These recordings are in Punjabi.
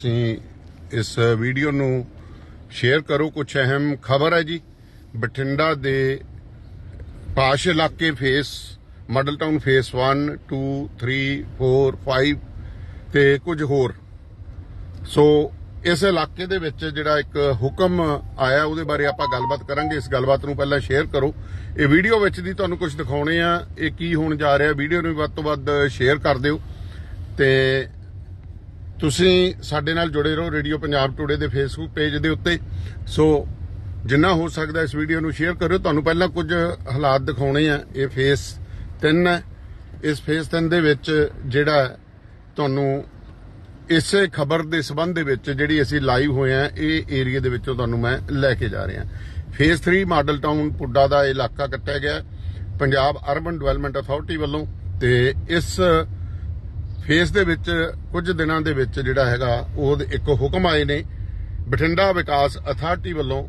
ਤੁਸੀਂ ਇਸ ਵੀਡੀਓ ਨੂੰ ਸ਼ੇਅਰ ਕਰੋ ਕੁਝ ਅਹਿਮ ਖਬਰ ਹੈ ਜੀ। ਬਠਿੰਡਾ ਦੇ ਪਾਸ਼ ਇਲਾਕੇ ਫੇਸ, ਮਾਡਲ ਟਾਊਨ ਫੇਸ 1 2 3 4 5 ਤੇ ਕੁਝ ਹੋਰ। ਸੋ ਇਸ ਇਲਾਕੇ ਦੇ ਵਿੱਚ ਜਿਹੜਾ ਇੱਕ ਹੁਕਮ ਆਇਆ, ਉਹਦੇ ਬਾਰੇ ਆਪਾਂ ਗੱਲਬਾਤ ਕਰਾਂਗੇ। ਇਸ ਗੱਲਬਾਤ ਨੂੰ ਪਹਿਲਾਂ ਸ਼ੇਅਰ ਕਰੋ। ਇਹ ਵੀਡੀਓ ਵਿੱਚ ਦੀ ਤੁਹਾਨੂੰ ਕੁਝ ਦਿਖਾਉਣੇ ਆ, ਇਹ ਕੀ ਹੋਣ ਜਾ ਰਿਹਾ, ਵੀਡੀਓ ਨੂੰ ਵੱਧ ਤੋਂ ਵੱਧ ਸ਼ੇਅਰ ਕਰ ਦਿਓ। ਤੇ ਤੁਸੀਂ ਸਾਡੇ ਨਾਲ ਜੁੜੇ ਰਹੋ ਰੇਡੀਓ ਪੰਜਾਬ ਟੂਡੇ ਦੇ ਫੇਸਬੁੱਕ ਪੇਜ ਦੇ ਉੱਤੇ। ਸੋ ਜਿੰਨਾ ਹੋ ਸਕਦਾ ਇਸ ਵੀਡੀਓ ਨੂੰ ਸ਼ੇਅਰ ਕਰਿਓ। ਤੁਹਾਨੂੰ ਪਹਿਲਾਂ ਕੁਝ ਹਾਲਾਤ ਦਿਖਾਉਣੇ ਆ ਇਹ ਫੇਸ 3 ਹੈ। ਇਸ ਫੇਸ 3 ਦੇ ਵਿੱਚ ਜਿਹੜਾ ਤੁਹਾਨੂੰ ਇਸੇ ਖਬਰ ਦੇ ਸਬੰਧ ਦੇ ਵਿੱਚ ਜਿਹੜੀ ਅਸੀਂ ਲਾਈਵ ਹੋਏ ਆ, ਇਹ ਏਰੀਆ ਦੇ ਵਿੱਚੋਂ ਤੁਹਾਨੂੰ ਮੈਂ ਲੈ ਕੇ ਜਾ ਰਿਹਾ। ਫੇਸ 3 ਮਾਡਲ ਟਾਊਨ ਪੁੱਡਾ ਦਾ ਇਲਾਕਾ ਕੱਟਿਆ ਗਿਆ। ਪੰਜਾਬ ਅਰਬਨ ਡਿਵੈਲਪਮੈਂਟ ਅਥਾਰਟੀ ਵੱਲੋਂ ਤੇ ਇਸ ਫੇਸ ਦੇ ਵਿੱਚ ਕੁਝ ਦਿਨਾਂ ਦੇ ਵਿੱਚ ਜਿਹੜਾ ਹੈਗਾ, ਉਹ ਇੱਕ ਹੁਕਮ ਆਏ ਨੇ। ਬਠਿੰਡਾ ਵਿਕਾਸ ਅਥਾਰਟੀ ਵੱਲੋਂ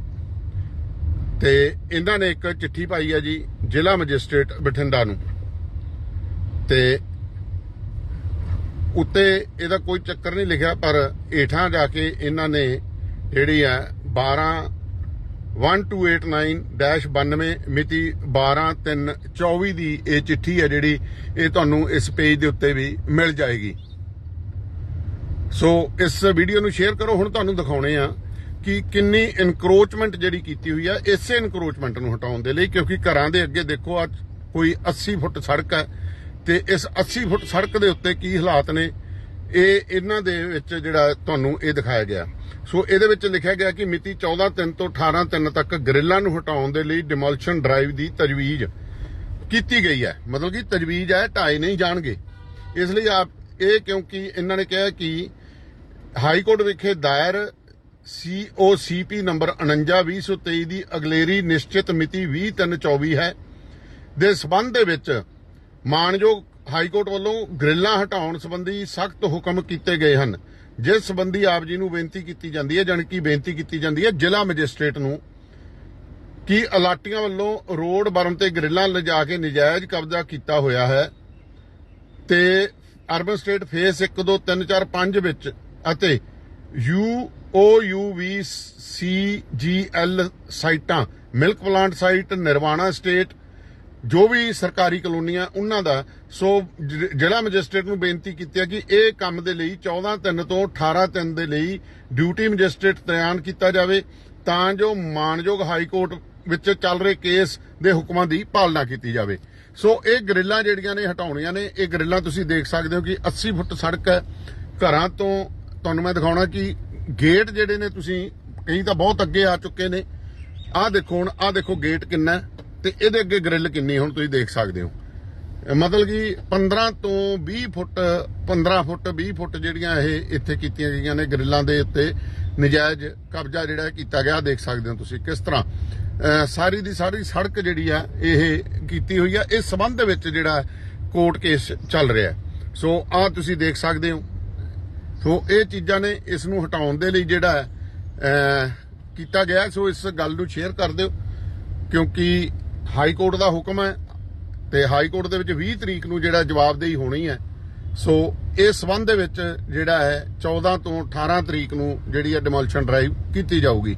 ਤੇ ਇਹਨਾਂ ਨੇ ਇੱਕ ਚਿੱਠੀ ਪਾਈ ਹੈ ਜੀ, ਜ਼ਿਲ੍ਹਾ ਮੈਜਿਸਟ੍ਰੇਟ ਬਠਿੰਡਾ ਨੂੰ। ਤੇ ਉੱਤੇ ਇਹਦਾ ਕੋਈ ਚੱਕਰ ਨਹੀਂ ਲਿਖਿਆ, ਪਰ ਏਠਾਂ ਜਾ ਕੇ ਇਹਨਾਂ ਨੇ ਜਿਹੜੀ ਹੈ 12 1289-92 ਮਿਤੀ 12324 ਦੀ ਇਹ ਚਿੱਠੀ ਹੈ ਜਿਹੜੀ ਇਹ ਤੁਹਾਨੂੰ ਇਸ ਪੇਜ ਦੇ ਉੱਤੇ ਵੀ ਮਿਲ ਜਾਏਗੀ। ਸੋ ਇਸ ਵੀਡੀਓ ਨੂੰ ਸ਼ੇਅਰ ਕਰੋ, ਹੁਣ ਤੁਹਾਨੂੰ ਦਿਖਾਉਣੇ ਆ ਕਿ ਕਿੰਨੀ ਇਨਕਰੋਚਮੈਂਟ ਜਿਹੜੀ ਕੀਤੀ ਹੋਈ ਆ, ਇਸੇ ਇਨਕਰੋਚਮੈਂਟ ਨੂੰ ਹਟਾਉਣ ਦੇ ਲਈ, ਕਿਉਂਕਿ ਘਰਾਂ ਦੇ ਅੱਗੇ ਦੇਖੋ, ਅੱਜ ਕੋਈ 80 ਫੁੱਟ ਸੜਕ ਹੈ ਤੇ ਇਸ 80 ਫੁੱਟ ਸੜਕ ਦੇ ਉੱਤੇ ਕੀ ਹਾਲਾਤ ਨੇ, ਇਹ ਇਹਨਾਂ ਦੇ ਵਿੱਚ ਜਿਹੜਾ ਤੁਹਾਨੂੰ ਇਹ ਦਿਖਾਇਆ ਗਿਆ। ਸੋ ਇਹਦੇ ਵਿੱਚ ਲਿਖਿਆ ਗਿਆ ਕਿ ਮਿਤੀ 14 3 ਤੋਂ 18 3 ਤੱਕ ਗਰਿੱਲਾਂ ਨੂੰ ਹਟਾਉਣ ਦੇ ਲਈ ਡਿਮੋਲਸ਼ਨ ਡਰਾਈਵ ਦੀ ਤਜਵੀਜ਼ ਕੀਤੀ ਗਈ ਹੈ। ਮਤਲਬ ਕਿ ਤਜਵੀਜ਼ ਹੈ, ਢਾਏ ਨਹੀਂ ਜਾਣਗੇ। ਇਸ ਲਈ ਆਪ ਇਹ ਕਿਉਂਕਿ ਇਹਨਾਂ ਨੇ ਕਿਹਾ ਕਿ ਹਾਈ ਕੋਰਟ ਵਿਖੇ ਦਾਇਰ ਸੀਓਸੀਪੀ ਨੰਬਰ 492023 ਦੀ ਅਗਲੇਰੀ ਨਿਸ਼ਚਿਤ ਮਿਤੀ 20324 ਹੈ। ਦੇ ਸਬੰਧ ਦੇ ਵਿੱਚ ਮਾਨਯੋਗ ਹਾਈ ਕੋਰਟ ਵੱਲੋਂ ਗ੍ਰਿਲਾਂ ਹਟਾਉਣ ਸੰਬੰਧੀ ਸਖਤ ਹੁਕਮ ਕੀਤੇ ਗਏ ਹਨ। ਜਿਸ ਸੰਬੰਧੀ ਆਪ ਜੀ ਨੂੰ ਬੇਨਤੀ ਕੀਤੀ ਜਾਂਦੀ ਹੈ, ਜਾਣੀ ਕਿ ਬੇਨਤੀ ਕੀਤੀ ਜਾਂਦੀ ਹੈ ਜ਼ਿਲ੍ਹਾ ਮੈਜਿਸਟ੍ਰੇਟ ਨੂੰ ਕਿ ਅਲਾਟੀਆਂ ਵੱਲੋਂ ਰੋਡ ਬਰਮ ਤੇ ਗਰਿੱਲਾਂ ਲਿਜਾ ਕੇ ਨਜਾਇਜ਼ ਕਬਜ਼ਾ ਕੀਤਾ ਹੋਇਆ ਹੈ ਤੇ ਅਰਬਨ ਸਟੇਟ ਫੇਸ 1 2 3 4 5 ਵਿੱਚ ਅਤੇ you O U V C G L ਸਾਈਟਾਂ, milk plant site, Nirvana state ਜੋ ਵੀ ਸਰਕਾਰੀ ਕਲੋਨੀਆਂ, ਉਹਨਾਂ ਦਾ, ਸੋ ਜ- ਜ਼ਿਲ੍ਹਾ ਮੈਜਿਸਟ੍ਰੇਟ ਨੂੰ ਬੇਨਤੀ ਕੀਤੀ ਹੈ ਕਿ ਇਹ ਕੰਮ ਦੇ ਲਈ 14 3 ਤੋਂ 18 3 ਦੇ ਲਈ ਡਿਊਟੀ ਮੈਜਿਸਟ੍ਰੇਟ ਤਿਆਨ ਕੀਤਾ ਜਾਵੇ, ਤਾਂ ਜੋ ਮਾਨਯੋਗ ਹਾਈ ਕੋਰਟ ਵਿੱਚ ਚੱਲ ਰਹੇ ਕੇਸ ਦੇ ਹੁਕਮਾਂ ਦੀ ਪਾਲਣਾ ਕੀਤੀ ਜਾਵੇ। ਸੋ ਇਹ ਗਰਿੱਲਾਂ ਜਿਹੜੀਆਂ ਨੇ ਹਟਾਉਣੀਆਂ ਨੇ, ਇਹ ਗਰਿੱਲਾਂ ਤੁਸੀਂ ਦੇਖ ਸਕਦੇ ਹੋ ਕਿ 80 ਫੁੱਟ ਸੜਕ ਹੈ। ਘਰਾਂ ਤੋਂ ਤੁਹਾਨੂੰ ਮੈਂ ਦਿਖਾਉਣਾ ਕਿ ਗੇਟ ਜਿਹੜੇ ਨੇ ਤੁਸੀਂ, ਕਈ ਤਾਂ ਬਹੁਤ ਅੱਗੇ ਆ ਚੁੱਕੇ ਨੇ। ਆਹ ਦੇਖੋ ਹੁਣ, ਆਹ ਦੇਖੋ ਗੇਟ ਕਿੰਨਾ ਹੈ। ਤੇ ਇਹਦੇ ਅੱਗੇ ਗ੍ਰਿਲ ਕਿੰਨੀ ਹੁਣ ਤੁਸੀਂ ਦੇਖ ਸਕਦੇ ਹੋ। ਮਤਲਬ ਕਿ 15 ਤੋਂ 20 ਫੁੱਟ 15 ਫੁੱਟ 20 ਫੁੱਟ ਜਿਹੜੀਆਂ ਇਹ ਇੱਥੇ ਕੀਤੀਆਂ ਗਈਆਂ ਨੇ ਗ੍ਰਿਲਾਂ ਦੇ ਉੱਤੇ ਨਜਾਇਜ਼ ਕਬਜ਼ਾ ਜਿਹੜਾ ਕੀਤਾ ਗਿਆ। ਦੇਖ ਸਕਦੇ ਹੋ ਤੁਸੀਂ ਕਿਸ ਤਰ੍ਹਾਂ। ਸਾਰੀ ਦੀ ਸਾਰੀ ਸੜਕ ਜਿਹੜੀ ਆ, ਇਹ ਕੀਤੀ ਹੋਈ ਆ। ਇਸ ਸਬੰਧ ਦੇ ਵਿੱਚ ਜਿਹੜਾ ਕੋਰਟ ਕੇਸ ਚੱਲ ਰਿਹਾ ਸੋ ਆ ਤੁਸੀਂ ਦੇਖ ਸਕਦੇ ਹੋ। ਸੋ ਇਹ ਚੀਜ਼ਾਂ ਨੇ ਇਸ ਨੂੰ ਹਟਾਉਣ ਦੇ ਲਈ ਜਿਹੜਾ ਕੀਤਾ ਗਿਆ। ਸੋ ਇਸ ਗੱਲ ਨੂੰ ਸ਼ੇਅਰ ਕਰ ਦਿਓ, ਕਿਉਂਕਿ ਹਾਈ ਕੋਰਟ ਦਾ ਹੁਕਮ ਹੈ ਤੇ ਹਾਈ ਕੋਰਟ ਦੇ ਵਿੱਚ 20 ਤਰੀਕ ਨੂੰ ਜਿਹੜਾ ਜਵਾਬਦੇਹੀ ਹੋਣੀ ਹੈ। ਸੋ ਇਸ ਸਬੰਧ ਦੇ ਵਿੱਚ ਜਿਹੜਾ ਹੈ 14 ਤੋਂ 18 ਤਰੀਕ ਨੂੰ ਜਿਹੜੀ ਹੈ ਡਿਮੋਲੀਸ਼ਨ ਡਰਾਈਵ ਕੀਤੀ ਜਾਊਗੀ।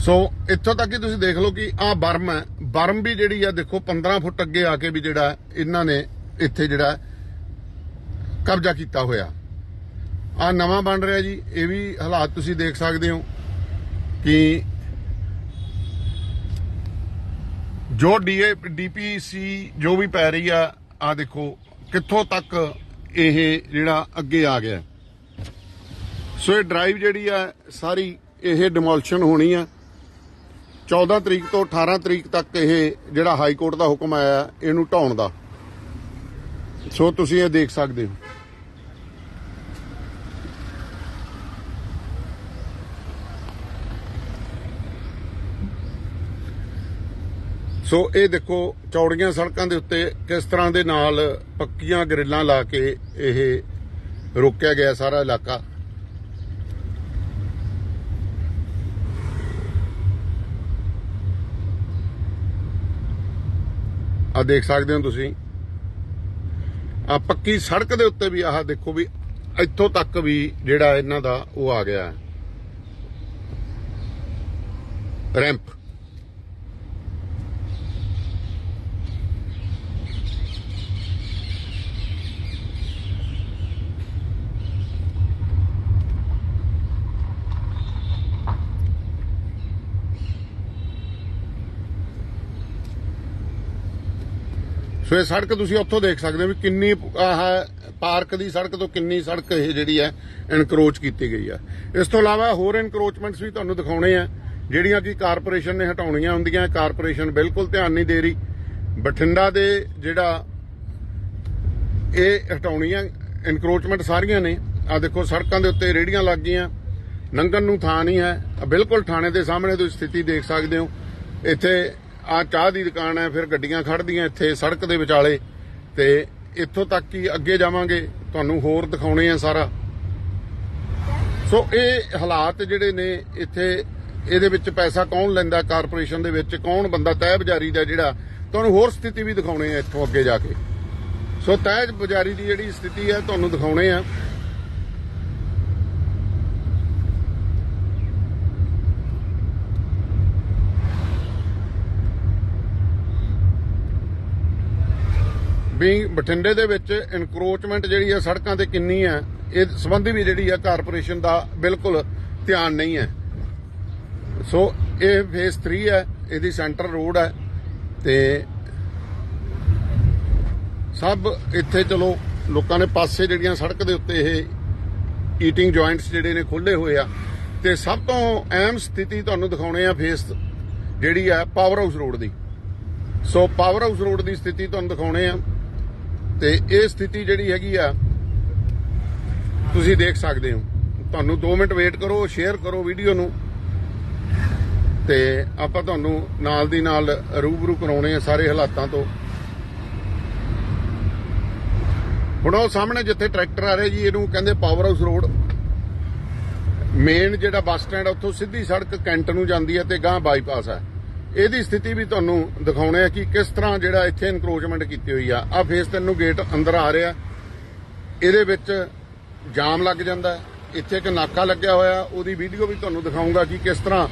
ਸੋ ਇੱਥੋਂ ਤੱਕ ਕਿ ਤੁਸੀਂ ਦੇਖ ਲਓ ਕਿ ਆਹ ਬਰਮ ਹੈ। ਬਰਮ ਵੀ ਜਿਹੜੀ ਆ ਦੇਖੋ 15 ਫੁੱਟ ਅੱਗੇ ਆ ਕੇ ਵੀ ਜਿਹੜਾ ਇਹਨਾਂ ਨੇ ਇੱਥੇ ਜਿਹੜਾ ਕਬਜ਼ਾ ਕੀਤਾ ਹੋਇਆ। ਆ ਨਵਾਂ ਬਣ ਰਿਹਾ ਜੀ, ਇਹ ਵੀ ਹਾਲਾਤ ਤੁਸੀਂ ਦੇਖ ਸਕਦੇ ਹੋ ਕਿ ਜੋ ਡੀਏ ਡੀਪੀਸੀ ਜੋ ਵੀ ਪੈ ਰਹੀ ਆ ਆ ਦੇਖੋ, ਕਿੱਥੋਂ ਤੱਕ ਇਹ ਜਿਹੜਾ ਅੱਗੇ ਆ ਗਿਆ। ਸੋ ਇਹ ਡਰਾਈਵ ਜਿਹੜੀ ਆ, ਸਾਰੀ ਇਹ ਡਿਮੋਲੀਸ਼ਨ ਹੋਣੀ ਆ। 14 ਤਰੀਕ ਤੋਂ 18 ਤਰੀਕ ਤੱਕ ਇਹ ਜਿਹੜਾ ਹਾਈ ਕੋਰਟ ਦਾ ਹੁਕਮ ਆਇਆ, ਇਹਨੂੰ ਢਾਉਣ ਦਾ। ਸੋ ਤੁਸੀਂ ਇਹ ਦੇਖ ਸਕਦੇ ਹੋ। ਸੋ ਇਹ ਦੇਖੋ ਚੌੜੀਆਂ ਸੜਕਾਂ ਦੇ ਉੱਤੇ ਕਿਸ ਤਰ੍ਹਾਂ ਦੇ ਨਾਲ ਪੱਕੀਆਂ ਗਰਿੱਲਾਂ ਲਾ ਕੇ ਇਹ ਰੋਕਿਆ ਗਿਆ ਸਾਰਾ ਇਲਾਕਾ। ਆ ਦੇਖ ਸਕਦੇ ਹੋ ਤੁਸੀਂ। ਆ ਪੱਕੀ ਸੜਕ ਦੇ ਉੱਤੇ ਵੀ ਆਹ ਦੇਖੋ ਵੀ ਇੱਥੋਂ ਤੱਕ ਵੀ ਜਿਹੜਾ ਇਹਨਾਂ ਦਾ ਉਹ ਆ ਗਿਆ। ਰੈਂਪ। ਸੋ ਇਹ ਸੜਕ ਤੁਸੀਂ ਉੱਥੋਂ ਦੇਖ ਸਕਦੇ ਹੋ ਵੀ ਕਿੰਨੀ, ਆਹ ਪਾਰਕ ਦੀ ਸੜਕ ਤੋਂ ਕਿੰਨੀ ਸੜਕ ਇਹ ਜਿਹੜੀ ਹੈ ਇਨਕਰੋਚ ਕੀਤੀ ਗਈ ਆ। ਇਸ ਤੋਂ ਇਲਾਵਾ ਹੋਰ ਇਨਕਰੋਚਮੈਂਟਸ ਵੀ ਤੁਹਾਨੂੰ ਦਿਖਾਉਣੇ ਆ, ਜਿਹੜੀਆਂ ਕਿ ਕਾਰਪੋਰੇਸ਼ਨ ਨੇ ਹਟਾਉਣੀਆਂ ਹੁੰਦੀਆਂ, ਕਾਰਪੋਰੇਸ਼ਨ ਬਿਲਕੁਲ ਧਿਆਨ ਨਹੀਂ ਦੇ ਰਹੀ। ਬਠਿੰਡਾ ਦੇ ਜਿਹੜਾ ਇਹ ਹਟਾਉਣੀਆਂ ਇਨਕਰੋਚਮੈਂਟ ਸਾਰੀਆਂ ਨੇ ਆ ਦੇਖੋ ਸੜਕਾਂ ਦੇ ਉੱਤੇ ਰੇੜੀਆਂ ਲੱਗ ਗਈਆਂ, ਲੰਘਣ ਨੂੰ ਥਾਂ ਨਹੀਂ ਹੈ। ਬਿਲਕੁਲ ਥਾਣੇ ਦੇ ਸਾਹਮਣੇ ਤੁਸੀਂ ਸਥਿਤੀ ਦੇਖ ਸਕਦੇ ਹੋ। ਇੱਥੇ ਆ ਚਾਹ ਦੀ ਦੁਕਾਨ ਹੈ, ਫਿਰ ਗੱਡੀਆਂ ਖੜਦੀਆਂ ਇੱਥੇ ਸੜਕ ਦੇ ਵਿਚਾਲੇ ਤੇ ਇੱਥੋਂ ਤੱਕ ਕਿ ਅੱਗੇ ਜਾਵਾਂਗੇ, ਤੁਹਾਨੂੰ ਹੋਰ ਦਿਖਾਉਣੇ ਆ ਸਾਰਾ। ਸੋ ਇਹ ਹਾਲਾਤ ਜਿਹੜੇ ਨੇ, ਇੱਥੇ ਇਹਦੇ ਵਿੱਚ ਪੈਸਾ ਕੌਣ ਲੈਂਦਾ, ਕਾਰਪੋਰੇਸ਼ਨ ਦੇ ਵਿੱਚ ਕੌਣ ਬੰਦਾ ਤੈਅ ਬਜ਼ਾਰੀ ਦਾ ਜਿਹੜਾ, ਤੁਹਾਨੂੰ ਹੋਰ ਸਥਿਤੀ ਵੀ ਦਿਖਾਉਣੇ ਆ ਇੱਥੋਂ ਅੱਗੇ ਜਾ ਕੇ। ਸੋ ਤੈਅ ਬਜ਼ਾਰੀ ਦੀ ਜਿਹੜੀ ਸਥਿਤੀ ਹੈ, ਤੁਹਾਨੂੰ ਦਿਖਾਉਣੇ ਆ। ਵੀ ਬਠਿੰਡੇ ਦੇ ਵਿੱਚ ਇਨਕਰੋਚਮੈਂਟ ਜਿਹੜੀ ਹੈ ਸੜਕਾਂ ਤੇ ਕਿੰਨੀ ਹੈ ਇਹ ਸੰਬੰਧੀ ਵੀ ਜਿਹੜੀ ਹੈ ਕਾਰਪੋਰੇਸ਼ਨ ਦਾ ਬਿਲਕੁਲ ਧਿਆਨ ਨਹੀਂ ਹੈ। ਸੋ ਇਹ ਫੇਸ 3 ਹੈ, ਇਹਦੀ ਸੈਂਟਰ ਰੋਡ ਹੈ ਤੇ ਸਭ ਇੱਥੇ ਚਲੋ, ਲੋਕਾਂ ਨੇ ਪਾਸੇ ਜਿਹੜੀਆਂ ਸੜਕ ਦੇ ਉੱਤੇ ਇਹ ਈਟਿੰਗ ਜੁਆਇੰਟਸ ਜਿਹੜੇ ਨੇ ਖੋਲੇ ਹੋਏ ਆ ਤੇ ਸਭ ਤੋਂ ਅਹਿਮ ਸਥਿਤੀ ਤੁਹਾਨੂੰ ਦਿਖਾਉਣੇ ਆ ਫੇਸ ਜਿਹੜੀ ਆ ਪਾਵਰ ਹਾਊਸ ਰੋਡ ਦੀ। ਸੋ ਪਾਵਰ ਹਾਊਸ ਰੋਡ ਦੀ ਸਥਿਤੀ ਤੁਹਾਨੂੰ ਦਿਖਾਉਣੇ ਆ। ਤੇ ਇਹ ਸਥਿਤੀ ਜਿਹੜੀ ਹੈਗੀ ਆ, ਤੁਸੀਂ ਦੇਖ ਸਕਦੇ ਹੋ। ਤੁਹਾਨੂੰ 2 ਮਿੰਟ ਵੇਟ ਕਰੋ ਸ਼ੇਅਰ ਕਰੋ ਵੀਡੀਓ ਨੂੰ। ਤੇ ਆਪਾਂ ਤੁਹਾਨੂੰ ਨਾਲ ਦੀ ਨਾਲ ਰੂਬਰੂ ਕਰਾਉਣੇ ਆ ਸਾਰੇ ਹਾਲਾਤਾਂ ਤੋਂ। ਹੁਣ ਉਹ ਸਾਹਮਣੇ ਜਿੱਥੇ ਟਰੈਕਟਰ ਆ ਰਿਹਾ ਜੀ, ਇਹਨੂੰ ਕਹਿੰਦੇ ਪਾਵਰ ਹਾਊਸ ਰੋਡ ਮੇਨ ਜਿਹੜਾ ਬੱਸ ਸਟੈਂਡ ਆ, ਉੱਥੋਂ ਸਿੱਧੀ ਸੜਕ ਕੈਂਟ ਨੂੰ ਜਾਂਦੀ ਹੈ ਤੇ ਗਾਂ ਬਾਈਪਾਸ ਹੈ ਇਹਦੀ ਸਥਿਤੀ ਵੀ ਤੁਹਾਨੂੰ ਦਿਖਾਉਣੇ ਆ ਕਿ ਕਿਸ ਤਰ੍ਹਾਂ ਜਿਹੜਾ ਇੱਥੇ ਇਨਕਰੋਚਮੈਂਟ ਕੀਤੀ ਹੋਈ ਆ। ਆ ਫੇਸ 3 ਨੂੰ ਗੇਟ ਅੰਦਰ ਆ ਰਿਹਾ। ਇਹਦੇ ਵਿੱਚ ਜਾਮ ਲੱਗ ਜਾਂਦਾ ਇੱਥੇ ਇੱਕ ਨਾਕਾ ਲੱਗਿਆ ਹੋਇਆ। ਉਹਦੀ ਵੀਡੀਓ ਵੀ ਤੁਹਾਨੂੰ ਦਿਖਾਉਂਗਾ ਕਿ ਕਿਸ ਤਰ੍ਹਾਂ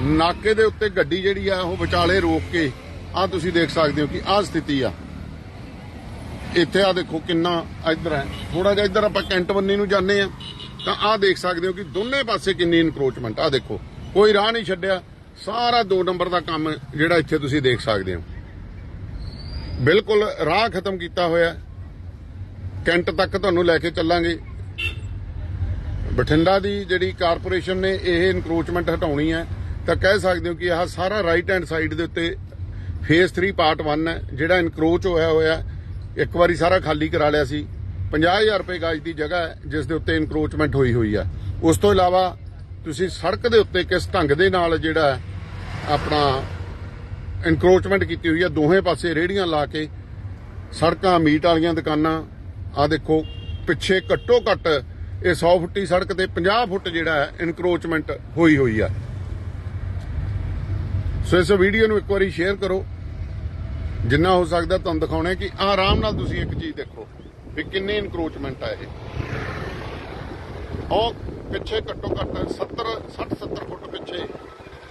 ਨਾਕੇ ਦੇ ਉੱਤੇ ਗੱਡੀ ਜਿਹੜੀ ਆ, ਉਹ ਵਿਚਾਲੇ ਰੋਕ ਕੇ ਆ ਤੁਸੀਂ ਦੇਖ ਸਕਦੇ ਹੋ ਕਿ ਆ ਸਥਿਤੀ ਆ। ਇੱਥੇ ਆ ਦੇਖੋ ਕਿੰਨਾ ਇੱਧਰ ਹੈ। ਥੋੜਾ ਜਿਹਾ ਇੱਧਰ ਆਪਾਂ ਕੈਂਟ ਬੰਨੀ ਨੂੰ ਜਾਂਦੇ ਆ ਤਾਂ ਆ ਦੇਖ ਸਕਦੇ ਹੋ ਕਿ ਦੋਨੇ ਪਾਸੇ ਕਿੰਨੀ ਇਨਕਰੋਚਮੈਂਟ ਆ। ਦੇਖੋ, ਕੋਈ ਰਾਹ ਨਹੀਂ ਛੱਡਿਆ। ਸਾਰਾ 2 ਨੰਬਰ ਦਾ ਕੰਮ ਜਿਹੜਾ ਇੱਥੇ ਤੁਸੀਂ ਦੇਖ ਸਕਦੇ ਹੋ। ਬਿਲਕੁਲ ਰਾਹ ਖਤਮ ਕੀਤਾ ਹੋਇਆ ਕੈਂਟ ਤੱਕ ਤੁਹਾਨੂੰ ਲੈ ਕੇ ਚੱਲਾਂਗੇ। ਬਠਿੰਡਾ ਦੀ ਜਿਹੜੀ ਕਾਰਪੋਰੇਸ਼ਨ ਨੇ ਇਹ ਇਨਕਰੋਚਮੈਂਟ ਹਟਾਉਣੀ ਹੈ, ਤਾਂ ਕਹਿ ਸਕਦੇ ਹੋ ਕਿ ਆਹ ਸਾਰਾ ਰਾਈਟ ਹੈਂਡ ਸਾਈਡ ਦੇ ਉੱਤੇ ਫੇਸ 3 ਪਾਰਟ 1 ਹੈ, ਜਿਹੜਾ ਇਨਕਰੋਚ ਹੋਇਆ ਹੋਇਆ ਇੱਕ ਵਾਰੀ ਸਾਰਾ ਖਾਲੀ ਕਰਾ ਲਿਆ ਸੀ। 50000 ਰੁਪਏ ਗਾਜ ਦੀ ਜਗ੍ਹਾ ਹੈ, ਜਿਸ ਦੇ ਉੱਤੇ ਇਨਕਰੋਚਮੈਂਟ ਹੋਈ ਹੋਈ ਆ ਉਸ ਤੋਂ ਇਲਾਵਾ ਤੁਸੀਂ ਸੜਕ ਦੇ ਉੱਤੇ ਕਿਸ ਢੰਗ ਦੇ ਨਾਲ ਜਿਹੜਾ ਆਪਣਾ ਇਨਕਰੋਚਮੈਂਟ ਕੀਤੀ ਹੋਈ ਆ, ਦੋਹੇ ਪਾਸੇ ਰੇੜੀਆਂ ਲਾ ਕੇ, ਸੜਕਾਂ, ਮੀਟ ਵਾਲੀਆਂ ਦੁਕਾਨਾਂ ਆ ਦੇਖੋ, ਪਿੱਛੇ ਘੱਟੋ ਘੱਟ ਇਹ 100 ਫੁੱਟੀ ਸੜਕ ਤੇ 50 ਫੁੱਟ ਜਿਹੜਾ ਹੈ ਇਨਕਰੋਚਮੈਂਟ ਹੋਈ ਹੋਈ ਆ। ਸੋ ਇਸ ਵੀਡੀਓ ਨੂੰ ਇੱਕ ਵਾਰੀ ਸ਼ੇਅਰ ਕਰੋ। ਜਿੰਨਾ ਹੋ ਸਕਦਾ ਤੁਹਾਨੂੰ ਦਿਖਾਉਣਾ ਕਿ ਆਰਾਮ ਨਾਲ ਤੁਸੀਂ ਇੱਕ ਚੀਜ਼ ਦੇਖੋ ਵੀ ਕਿੰਨੀ ਇਨਕਰੋਚਮੈਂਟ ਆ ਇਹ। ਉਹ ਪਿੱਛੇ ਘੱਟੋ ਘੱਟ 70 60 70 ਫੁੱਟ ਪਿੱਛੇ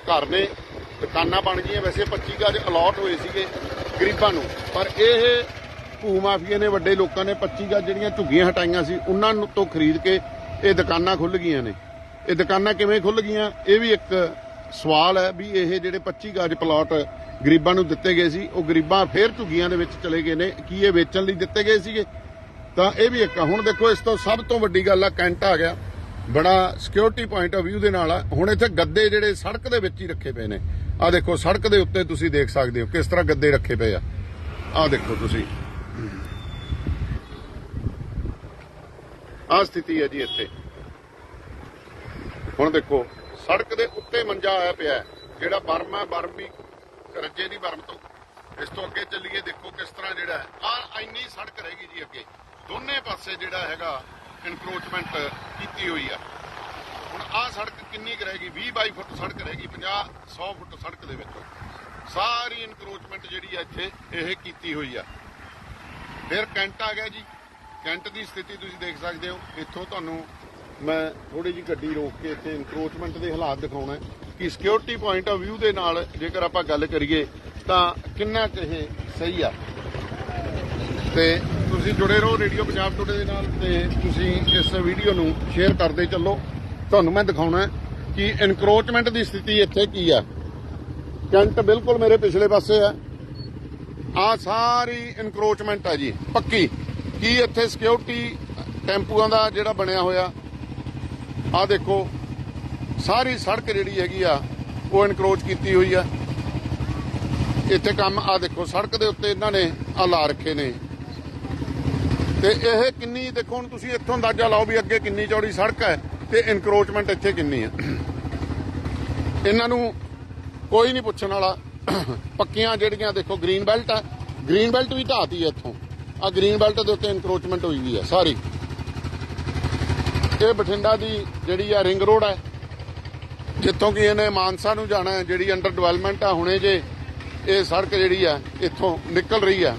ਘਰ ਨੇ। ਦੁਕਾਨਾਂ ਬਣ ਗਈਆਂ। ਵੈਸੇ 25 ਗਜ ਅਲਾਟ ਹੋਏ ਸੀਗੇ ਗਰੀਬਾਂ ਨੂੰ। ਪਰ ਇਹ ਭੂ ਮਾਫੀਏ ਨੇ, ਵੱਡੇ ਲੋਕਾਂ ਨੇ 25 ਗਜ ਜਿਹੜੀਆਂ ਝੁੱਗੀਆਂ ਹਟਾਈਆਂ ਸੀ, ਉਹਨਾਂ ਨੂੰ ਤੋਂ ਖਰੀਦ ਕੇ ਇਹ ਦੁਕਾਨਾਂ ਖੁੱਲ ਗਈਆਂ ਨੇ। ਇਹ ਦੁਕਾਨਾਂ ਕਿਵੇਂ ਖੁੱਲ ਗਈਆਂ? ਇਹ ਵੀ ਇੱਕ ਸਵਾਲ ਹੈ ਵੀ ਇਹ ਜਿਹੜੇ 25 ਗਜ ਪਲਾਟ ਗਰੀਬਾਂ ਨੂੰ ਦਿੱਤੇ ਗਏ ਸੀ, ਉਹ ਗਰੀਬਾਂ ਫੇਰ ਝੁੱਗੀਆਂ ਦੇ ਵਿੱਚ ਚਲੇ ਗਏ ਨੇ। ਕੀ ਇਹ ਵੇਚਣ ਲਈ ਦਿੱਤੇ ਗਏ ਸੀਗੇ? ਤਾਂ ਇਹ ਵੀ ਇੱਕ ਹੁਣ ਦੇਖੋ, ਇਸ ਤੋਂ ਸਭ ਤੋਂ ਵੱਡੀ ਗੱਲ ਆ, ਕੈਂਟ ਆ ਗਿਆ। ਬੜਾ ਸਿਕਿਉਰਿਟੀ ਪੁਆਇੰਟ ਆਫ View ਦੇ ਨਾਲ ਆ। ਹੁਣ ਇੱਥੇ ਗੱਦੇ ਜਿਹੜੇ ਸੜਕ ਦੇ ਵਿੱਚ ਹੀ ਰੱਖੇ ਪਏ ਨੇ। ਆ ਦੇਖੋ, ਸੜਕ ਦੇ ਉੱਤੇ ਤੁਸੀਂ ਦੇਖ ਸਕਦੇ ਹੋ ਕਿਸ ਤਰ੍ਹਾਂ ਗੱਦੇ ਰੱਖੇ ਪਏ ਆ। ਆ ਦੇਖੋ ਤੁਸੀਂ। ਆ ਸਥਿਤੀ ਹੈ ਜੀ ਇੱਥੇ। ਹੁਣ ਦੇਖੋ, ਸੜਕ ਦੇ ਉੱਤੇ ਮੰਜਾ ਆਇਆ ਪਿਆ ਹੈ। ਜਿਹੜਾ ਬਰਮ ਹੈ ਬਰਮ ਵੀ ਰੱਜੇ ਦੀ ਬਰਮ ਤੋਂ। ਇਸ ਤੋਂ ਅੱਗੇ ਚੱਲੀਏ, ਦੇਖੋ ਕਿਸ ਤਰ੍ਹਾਂ ਜਿਹੜਾ ਆ ਇੰਨੀ ਸੜਕ ਰਹੇਗੀ ਜੀ ਅੱਗੇ। ਦੋਨੇ ਪਾਸੇ ਜਿਹੜਾ ਹੈਗਾ ਇਨਕਰੋਚਮੈਂਟ ਕੀਤੀ ਹੋਈ ਆ। ਹੁਣ ਆ ਸੜਕ ਕਿੰਨੀ ਕੁ ਰਹੇਗੀ? 20 ਬਾਈ ਫੁੱਟ ਸੜਕ ਰਹੇਗੀ 50 100 ਫੁੱਟ ਸੜਕ ਦੇ ਵਿੱਚ। ਸਾਰੀ ਇਨਕਰੋਚਮੈਂਟ ਜਿਹੜੀ ਆ ਇੱਥੇ ਇਹ ਕੀਤੀ ਹੋਈ ਆ। ਫਿਰ ਕੈਂਟ ਆ ਗਿਆ ਜੀ। ਕੈਂਟ ਦੀ ਸਥਿਤੀ ਤੁਸੀਂ ਦੇਖ ਸਕਦੇ ਹੋ। ਇੱਥੋਂ ਤੁਹਾਨੂੰ ਮੈਂ ਥੋੜੀ ਜਿਹੀ ਗੱਡੀ ਰੋਕ ਕੇ ਇੱਥੇ ਇਨਕਰੋਚਮੈਂਟ ਦੇ ਹਾਲਾਤ ਦਿਖਾਉਣਾ ਕਿ ਸਿਕਿਉਰਿਟੀ ਪੁਆਇੰਟ ਆਫ View ਦੇ ਨਾਲ ਜੇਕਰ ਆਪਾਂ ਗੱਲ ਕਰੀਏ, ਤਾਂ ਕਿੰਨਾ ਕੁ ਇਹ ਸਹੀ ਆ। ਤੇ ਤੁਸੀਂ ਜੁੜੇ ਰਹੋ ਰੇਡੀਓ ਪੰਜਾਬ ਟੁਡੇ ਦੇ ਨਾਲ ਤੇ ਤੁਸੀਂ ਇਸ ਵੀਡੀਓ ਨੂੰ ਸ਼ੇਅਰ ਕਰਦੇ ਚੱਲੋ। ਤੁਹਾਨੂੰ ਮੈਂ ਦਿਖਾਉਣਾ ਕਿ ਇਨਕਰੋਚਮੈਂਟ ਦੀ ਸਥਿਤੀ ਇੱਥੇ ਕੀ ਆ? ਕੈਂਟ ਬਿਲਕੁਲ ਮੇਰੇ ਪਿਛਲੇ ਪਾਸੇ ਆ। ਆ ਸਾਰੀ ਇਨਕਰੋਚਮੈਂਟ ਆ ਜੀ, ਪੱਕੀ। ਕੀ ਇੱਥੇ ਸਿਕਿਉਰਿਟੀ ਟੈਂਪੂਆਂ ਦਾ ਜਿਹੜਾ ਬਣਿਆ ਹੋਇਆ, ਆ ਦੇਖੋ। ਸਾਰੀ ਸੜਕ ਜਿਹੜੀ ਹੈਗੀ ਆ, ਉਹ ਇਨਕਰੋਚ ਕੀਤੀ ਹੋਈ ਆ। ਇੱਥੇ ਕੰਮ, ਆ ਦੇਖੋ, ਸੜਕ ਦੇ ਉੱਤੇ ਇਹਨਾਂ ਨੇ ਆ ਲਾ ਰੱਖੇ ਨੇ। ਤੇ ਇਹ ਕਿੰਨੀ, ਦੇਖੋ, ਹੁਣ ਤੁਸੀਂ ਇੱਥੋਂ ਅੰਦਾਜ਼ਾ ਲਾਓ ਵੀ ਅੱਗੇ ਕਿੰਨੀ ਚੌੜੀ ਸੜਕ ਹੈ ਤੇ ਇਨਕਰੋਚਮੈਂਟ ਇੱਥੇ ਕਿੰਨੀ ਹੈ ਇਹਨਾਂ ਨੂੰ ਕੋਈ ਨਹੀਂ ਪੁੱਛਣ ਵਾਲਾ। ਪੱਕੀਆਂ ਜਿਹੜੀਆਂ ਦੇਖੋ ਗ੍ਰੀਨ ਬੈਲਟ ਹੈ ਗ੍ਰੀਨ ਬੈਲਟ ਵੀ ਢਾਤੀ ਹੈ ਇੱਥੋਂ। ਆ ਗ੍ਰੀਨ ਬੈਲਟ ਦੇ ਉੱਤੇ ਇਨਕਰੋਚਮੈਂਟ ਹੋਈ ਵੀ ਹੈ ਸਾਰੀ। ਇਹ ਬਠਿੰਡਾ ਦੀ ਜਿਹੜੀ ਆ ਰਿੰਗ ਰੋਡ ਹੈ ਜਿੱਥੋਂ ਕਿ ਇਹਨੇ ਮਾਨਸਾ ਨੂੰ ਜਾਣਾ ਹੈ, ਜਿਹੜੀ ਅੰਡਰ ਡਿਵੈਲਪਮੈਂਟ ਆ, ਹੁਣੇ ਜੇ ਇਹ ਸੜਕ ਜਿਹੜੀ ਆ ਇੱਥੋਂ ਨਿਕਲ ਰਹੀ ਆ।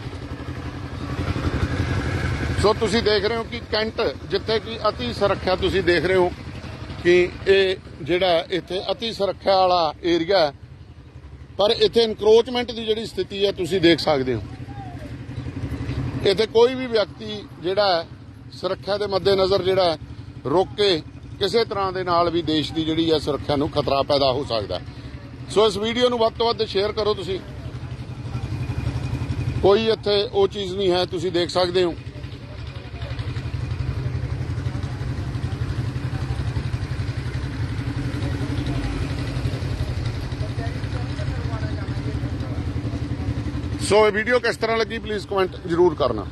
ਸੋ ਤੁਸੀਂ ਦੇਖ ਰਹੇ ਹੋ ਕਿ ਕੈਂਟ ਜਿੱਥੇ ਕਿ ਅਤੀ ਸੁਰੱਖਿਆ ਤੁਸੀਂ ਦੇਖ ਰਹੇ ਹੋ ਕਿ ਇਹ ਜਿਹੜਾ ਇੱਥੇ ਅਤੀ ਸੁਰੱਖਿਆ ਵਾਲਾ ਏਰੀਆ ਪਰ ਇੱਥੇ ਇਨਕਰੋਚਮੈਂਟ ਦੀ ਜਿਹੜੀ ਸਥਿਤੀ ਹੈ ਤੁਸੀਂ ਦੇਖ ਸਕਦੇ ਹੋ। ਇੱਥੇ ਕੋਈ ਵੀ ਵਿਅਕਤੀ ਜਿਹੜਾ ਸੁਰੱਖਿਆ ਦੇ ਮੱਦੇਨਜ਼ਰ ਜਿਹੜਾ ਹੈ, ਕੇ ਕਿਸੇ ਤਰ੍ਹਾਂ ਦੇ ਨਾਲ ਵੀ ਦੇਸ਼ ਦੀ ਜਿਹੜੀ ਹੈ ਸੁਰੱਖਿਆ ਨੂੰ ਖਤਰਾ ਪੈਦਾ ਹੋ ਸਕਦਾ ਸੋ ਇਸ ਵੀਡੀਓ ਨੂੰ ਵੱਧ ਤੋਂ ਵੱਧ ਸ਼ੇਅਰ ਕਰੋ ਤੁਸੀਂ। ਕੋਈ ਇੱਥੇ ਉਹ ਚੀਜ਼ ਨਹੀਂ ਹੈ ਤੁਸੀਂ ਦੇਖ ਸਕਦੇ ਹੋ। ਸੋ ਇਹ ਵੀਡੀਓ ਕਿਸ ਤਰ੍ਹਾਂ ਲੱਗੀ ਪਲੀਜ਼ ਕਮੈਂਟ ਜ਼ਰੂਰ ਕਰਨਾ।